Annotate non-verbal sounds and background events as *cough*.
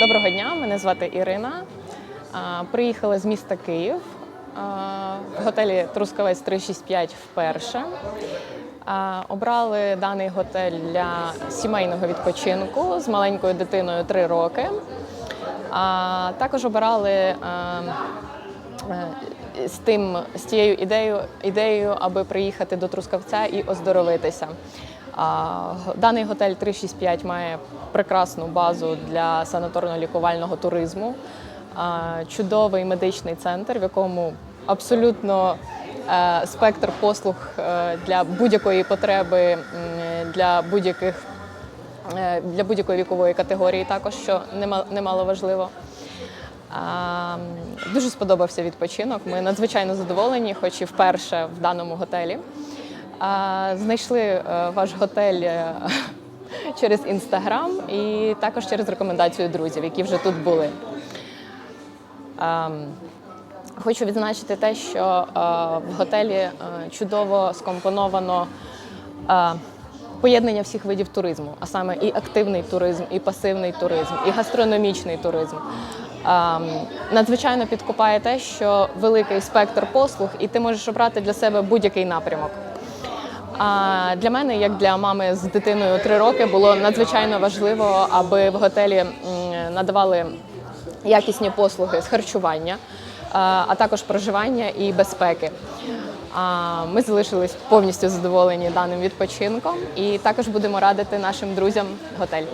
Доброго дня, мене звати Ірина. Приїхала з міста Київ в готелі Трускавець 365 вперше. Обрали даний готель для сімейного відпочинку з маленькою дитиною 3 роки. Також обирали з тим з тією ідеєю, ідеєю, аби приїхати до Трускавця і оздоровитися. Даний готель 365 має прекрасну базу для санаторно-лікувального туризму, чудовий медичний центр, в якому абсолютно е, спектр послуг е, для будь-якої потреби, для будь-яких е, для будь-якої вікової категорії, також що нема- немало важливо. Дуже сподобався відпочинок. Ми надзвичайно задоволені, хоч і вперше в даному готелі. Знайшли е, ваш готель е, *laughs* через інстаграм і також через рекомендацію друзів, які вже тут були. Ем, Хочу відзначити те, що е, в готелі чудово скомпоновано поєднання всіх видів туризму, а саме і активний туризм, і пасивний туризм, і гастрономічний туризм. Ем, Надзвичайно підкупає те, що великий спектр послуг, і ти можеш обрати для себе будь-який напрямок. Для мене, як для мами з дитиною три роки, було надзвичайно важливо, аби в готелі надавали якісні послуги з харчування, а також проживання і безпеки. Ми залишились повністю задоволені даним відпочинком і також будемо радити нашим друзям готель.